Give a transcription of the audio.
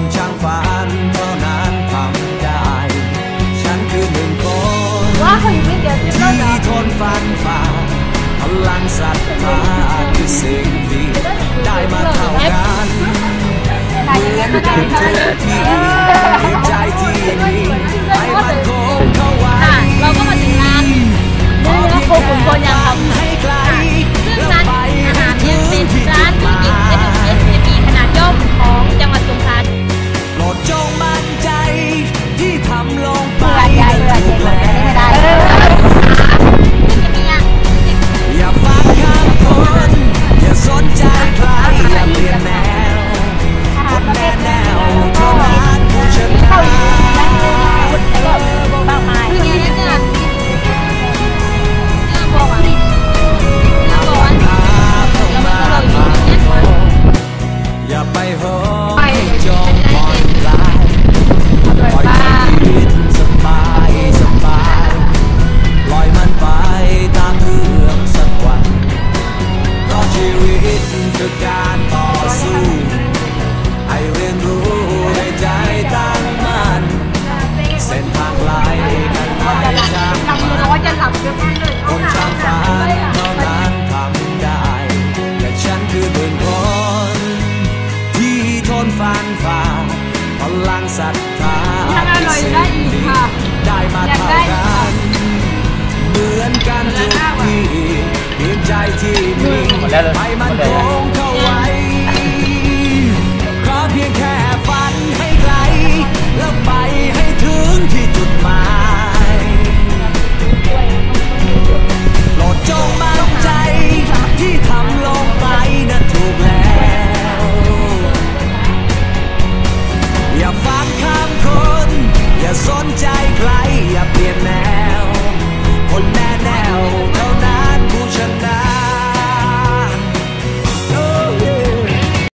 นช่างฝันเท่านั้นทำได้ ฉันคือหนึ่งคนว่าเขาอยู่ไม่เดียวที่เราที่ทนฟันฝ่าพลังศรัทธาคือสิ่งดีได้มาเท่ากันเหมือนกันทุกทีเพียงใจที่มีให้มันคงเข้าไว้ค่ะเราก็มาถึงร้านเนื้อโคขุนโคนยางคำ คือการต่อสู้ให้เรียนรู้ในใจตั้งมั่นเส้นทางไกลกันไม่จำกัดเราจะหลับเยอะมากเลยคนช่างฝันเท่านั้นทำได้ แต่ฉันคือหนึ่งคนที่ทนฟันฝ่าพลังศรัทธาที่สิ่งดีได้มาเท่ากันเหมือนกันทุกทีเพียงใจที่มีให้มันคง